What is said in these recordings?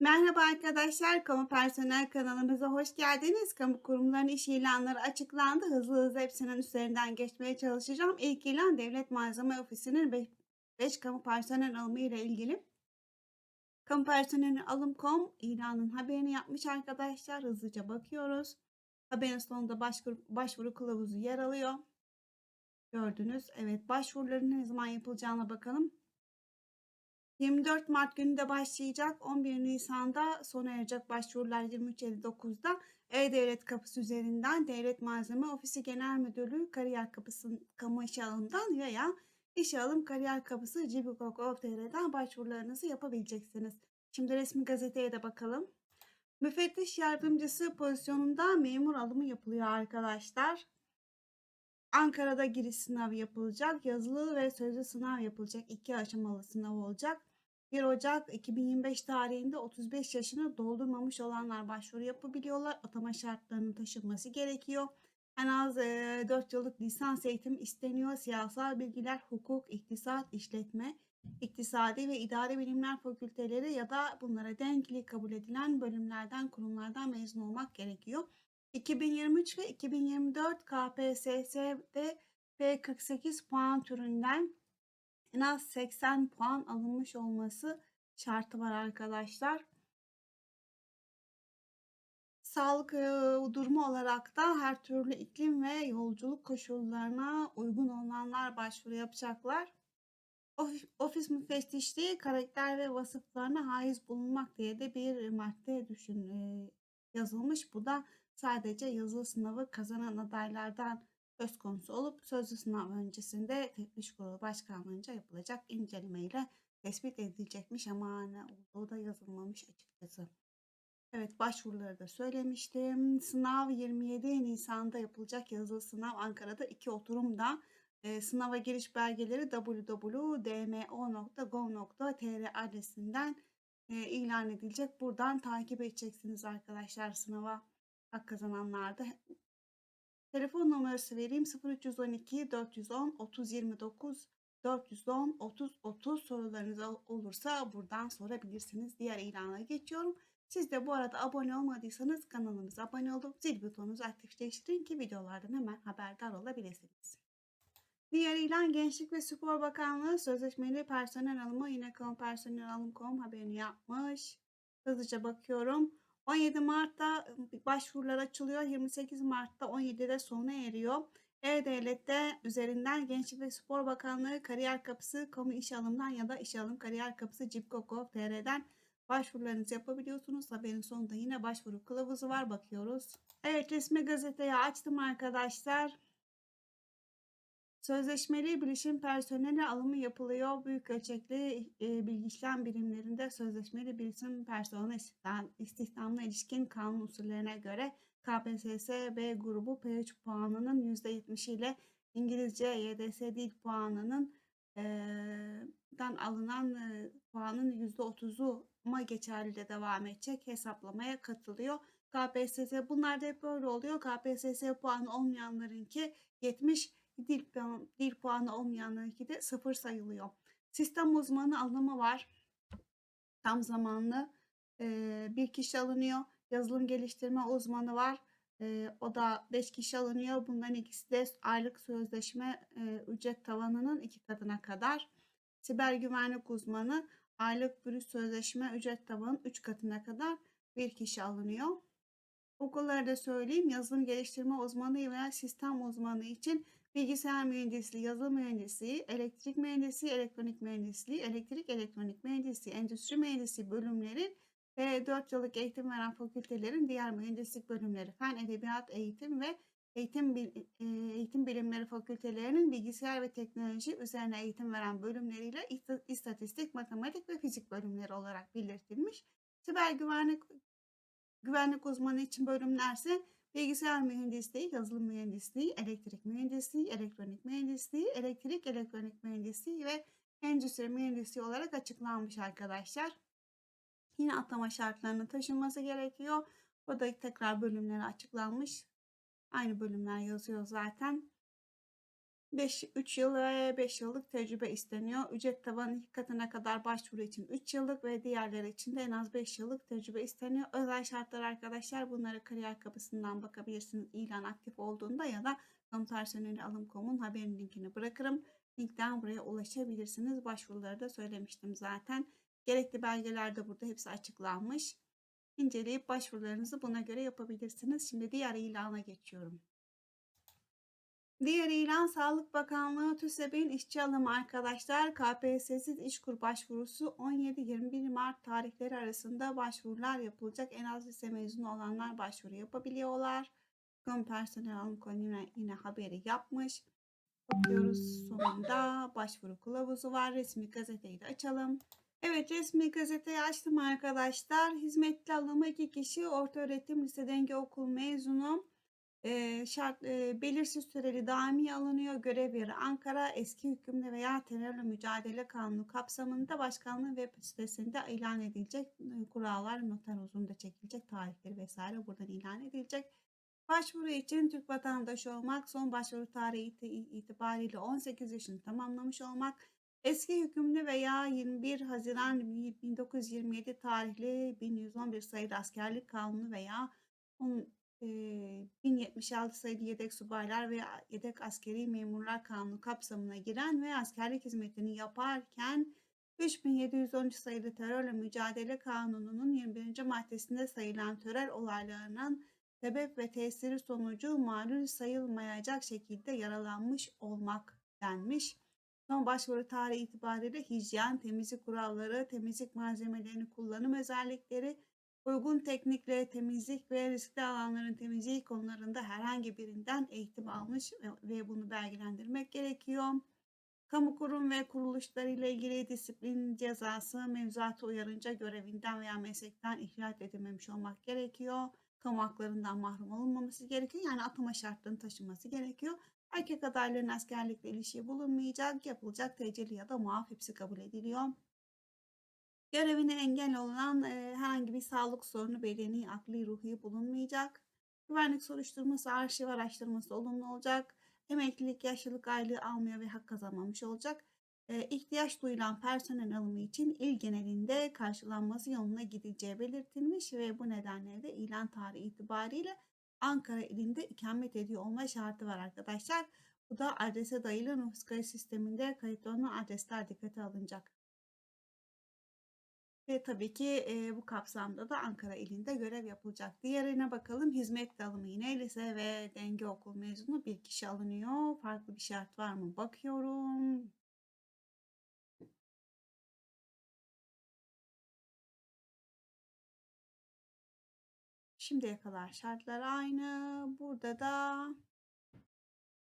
Merhaba arkadaşlar, Kamu Personel kanalımıza hoş geldiniz. Kamu kurumlarının iş ilanları açıklandı. Hızlı hızlı hepsinin üzerinden geçmeye çalışacağım. İlk ilan Devlet Malzeme Ofisi'nin 5 kamu personel alımı ile ilgili. Kamu personeli alım.com ilanın haberini yapmış arkadaşlar. Hızlıca bakıyoruz. Haberin sonunda başvuru, başvuru kılavuzu yer alıyor. Gördünüz. Evet başvuruların ne zaman yapılacağına bakalım. 24 Mart günü de başlayacak. 11 Nisan'da sona erecek başvurular 23.59'da E-Devlet kapısı üzerinden Devlet Malzeme Ofisi Genel Müdürlüğü Kariyer Kapısı Kamu İşe Alım'dan veya İşe Alım Kariyer Kapısı Cibikok.gov.tr'den başvurularınızı yapabileceksiniz. Şimdi resmi gazeteye de bakalım. Müfettiş yardımcısı pozisyonunda memur alımı yapılıyor arkadaşlar. Ankara'da giriş sınavı yapılacak. Yazılı ve sözlü sınav yapılacak. İki aşamalı sınav olacak. 1 Ocak 2025 tarihinde 35 yaşını doldurmamış olanlar başvuru yapabiliyorlar. Atama şartlarının taşınması gerekiyor. En az e, 4 yıllık lisans eğitim isteniyor. Siyasal bilgiler, hukuk, iktisat, işletme, iktisadi ve idari bilimler fakülteleri ya da bunlara denkli kabul edilen bölümlerden, kurumlardan mezun olmak gerekiyor. 2023 ve 2024 KPSS'de P48 puan türünden en az 80 puan alınmış olması şartı var arkadaşlar. Sağlık durumu olarak da her türlü iklim ve yolculuk koşullarına uygun olanlar başvuru yapacaklar. Ofis, müfettişliği karakter ve vasıflarına haiz bulunmak diye de bir madde düşün yazılmış. Bu da sadece yazılı sınavı kazanan adaylardan söz konusu olup sözlü sınav öncesinde teftiş kurulu başkanlığınca yapılacak incelemeyle tespit edilecekmiş ama hani olduğu da yazılmamış açıkçası. Evet başvuruları da söylemiştim. Sınav 27 Nisan'da yapılacak yazılı sınav Ankara'da iki oturumda. E, sınava giriş belgeleri www.dmo.gov.tr adresinden e, ilan edilecek. Buradan takip edeceksiniz arkadaşlar sınava hak kazananlarda. Telefon numarası vereyim 0312 410 30 29 410 30 30 sorularınız olursa buradan sorabilirsiniz. Diğer ilana geçiyorum. Siz de bu arada abone olmadıysanız kanalımıza abone olup zil butonunuzu aktifleştirin ki videolardan hemen haberdar olabilirsiniz. Diğer ilan Gençlik ve Spor Bakanlığı sözleşmeli personel alımı yine personel alım.com haberini yapmış. Hızlıca bakıyorum. 17 Mart'ta başvurular açılıyor. 28 Mart'ta 17'de sona eriyor. E-Devlet'te üzerinden Gençlik ve Spor Bakanlığı Kariyer Kapısı Kamu İş Alım'dan ya da İş Alım Kariyer Kapısı Cipko.gov.tr'den başvurularınızı yapabiliyorsunuz. Haberin sonunda yine başvuru kılavuzu var. Bakıyoruz. Evet resmi gazeteyi açtım arkadaşlar. Sözleşmeli bilişim personeli alımı yapılıyor. Büyük ölçekli e, bilgi işlem birimlerinde sözleşmeli bilişim personeli istihdam, istihdamına ilişkin kanun usullerine göre KPSS B grubu P3 puanının %70 ile İngilizce YDS dil puanının e, dan alınan e, puanın %30'u ma geçerli de devam edecek hesaplamaya katılıyor. KPSS bunlar da hep böyle oluyor. KPSS puanı olmayanlarınki 70 dil, puan, dil puanı olmayanlarınki de sıfır sayılıyor. Sistem uzmanı alımı var. Tam zamanlı e, bir kişi alınıyor. Yazılım geliştirme uzmanı var. E, o da 5 kişi alınıyor. Bunların ikisi de aylık sözleşme e, ücret tavanının iki katına kadar. Siber güvenlik uzmanı aylık brüt sözleşme ücret tavanının 3 katına kadar bir kişi alınıyor. Okulları da söyleyeyim. Yazılım geliştirme uzmanı veya sistem uzmanı için bilgisayar mühendisliği, yazılım mühendisliği, elektrik mühendisliği, elektronik mühendisliği, elektrik elektronik mühendisliği, endüstri mühendisliği bölümleri ve 4 yıllık eğitim veren fakültelerin diğer mühendislik bölümleri, fen edebiyat eğitim ve eğitim, eğitim bilimleri fakültelerinin bilgisayar ve teknoloji üzerine eğitim veren bölümleriyle istatistik, matematik ve fizik bölümleri olarak belirtilmiş. Siber güvenlik güvenlik uzmanı için bölümlerse bilgisayar mühendisliği, yazılım mühendisliği, elektrik mühendisliği, elektronik mühendisliği, elektrik elektronik mühendisliği ve endüstri mühendisliği olarak açıklanmış arkadaşlar. Yine atama şartlarının taşınması gerekiyor. O da tekrar bölümleri açıklanmış. Aynı bölümler yazıyor zaten. 5, 3 yıl ve 5 yıllık tecrübe isteniyor. Ücret tabanı iki katına kadar başvuru için 3 yıllık ve diğerleri için de en az 5 yıllık tecrübe isteniyor. Özel şartlar arkadaşlar bunları kariyer kapısından bakabilirsiniz ilan aktif olduğunda ya da kamu alım.com'un haberin linkini bırakırım. Linkten buraya ulaşabilirsiniz. Başvuruları da söylemiştim zaten. Gerekli belgeler de burada hepsi açıklanmış. İnceleyip başvurularınızı buna göre yapabilirsiniz. Şimdi diğer ilana geçiyorum. Diğer ilan Sağlık Bakanlığı TÜSEB'in işçi alımı arkadaşlar. KPSS İşkur başvurusu 17-21 Mart tarihleri arasında başvurular yapılacak. En az lise mezunu olanlar başvuru yapabiliyorlar. Kamu personel alım konu yine, yine haberi yapmış. Bakıyoruz sonunda başvuru kılavuzu var. Resmi gazeteyi de açalım. Evet resmi gazeteyi açtım arkadaşlar. Hizmetli alımı iki kişi orta öğretim lise denge okul mezunu. Ee, şart e, belirsiz süreli daimi alınıyor. Görev yeri Ankara eski hükümlü veya terörle mücadele kanunu kapsamında başkanlığı web sitesinde ilan edilecek e, kurallar noter uzun da çekilecek tarihleri vesaire buradan ilan edilecek. Başvuru için Türk vatandaşı olmak, son başvuru tarihi itibariyle 18 yaşını tamamlamış olmak, eski hükümlü veya 21 Haziran 1927 tarihli 1111 sayılı askerlik kanunu veya 1076 sayılı yedek subaylar ve yedek askeri memurlar kanunu kapsamına giren ve askerlik hizmetini yaparken 3713 sayılı terörle mücadele kanununun 21. maddesinde sayılan terör olaylarının sebep ve tesiri sonucu malul sayılmayacak şekilde yaralanmış olmak denmiş. Son başvuru tarihi itibariyle hijyen, temizlik kuralları, temizlik malzemelerini kullanım özellikleri, uygun teknikle temizlik ve riskli alanların temizliği konularında herhangi birinden eğitim almış ve bunu belgelendirmek gerekiyor. Kamu kurum ve kuruluşları ile ilgili disiplin cezası mevzuatı uyarınca görevinden veya meslekten ihraç edilmemiş olmak gerekiyor kamu haklarından mahrum olunmaması gerekiyor. Yani atama şartlarını taşıması gerekiyor. Erkek adayların askerlikle ilişiği bulunmayacak, yapılacak teceli ya da muaf hepsi kabul ediliyor. Görevine engel olan e, herhangi bir sağlık sorunu bedeni, akli, ruhi bulunmayacak. Güvenlik soruşturması, arşiv araştırması olumlu olacak. Emeklilik, yaşlılık aylığı almıyor ve hak kazanmamış olacak e, ihtiyaç duyulan personel alımı için il genelinde karşılanması yoluna gidileceği belirtilmiş ve bu nedenle de ilan tarihi itibariyle Ankara ilinde ikamet ediyor olma şartı var arkadaşlar. Bu da adrese dayalı nüfus kayıt sisteminde kayıtlı olan adresler dikkate alınacak. Ve tabii ki e, bu kapsamda da Ankara ilinde görev yapılacak. Diğerine bakalım. Hizmet alımı yine lise ve denge okul mezunu bir kişi alınıyor. Farklı bir şart var mı? Bakıyorum. Şimdiye kadar şartlar aynı. Burada da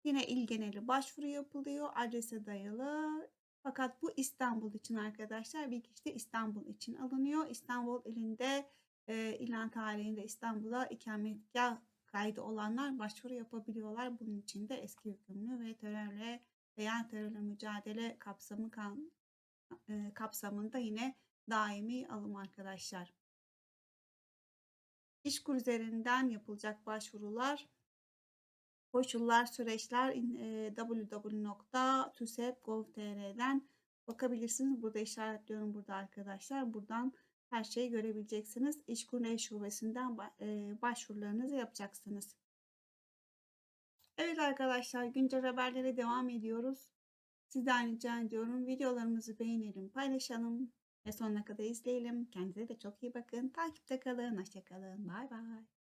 yine il geneli başvuru yapılıyor. Adrese dayalı. Fakat bu İstanbul için arkadaşlar. Bir kişi de İstanbul için alınıyor. İstanbul ilinde e, ilan tarihinde İstanbul'a ikametgah kaydı olanlar başvuru yapabiliyorlar. Bunun için de eski hükümlü ve terörle veya terörle mücadele kapsamı kan, e, kapsamında yine daimi alım arkadaşlar. İşkur üzerinden yapılacak başvurular, koşullar, süreçler e, www.tusep.gov.tr'den bakabilirsiniz. Burada işaretliyorum burada arkadaşlar. Buradan her şeyi görebileceksiniz. İşkur ev şubesinden e, başvurularınızı yapacaksınız. Evet arkadaşlar güncel haberlere devam ediyoruz. Sizden rica ediyorum videolarımızı beğenelim, paylaşalım ve sonuna kadar izleyelim. Kendinize de çok iyi bakın. Takipte kalın. Hoşçakalın. Bay bay.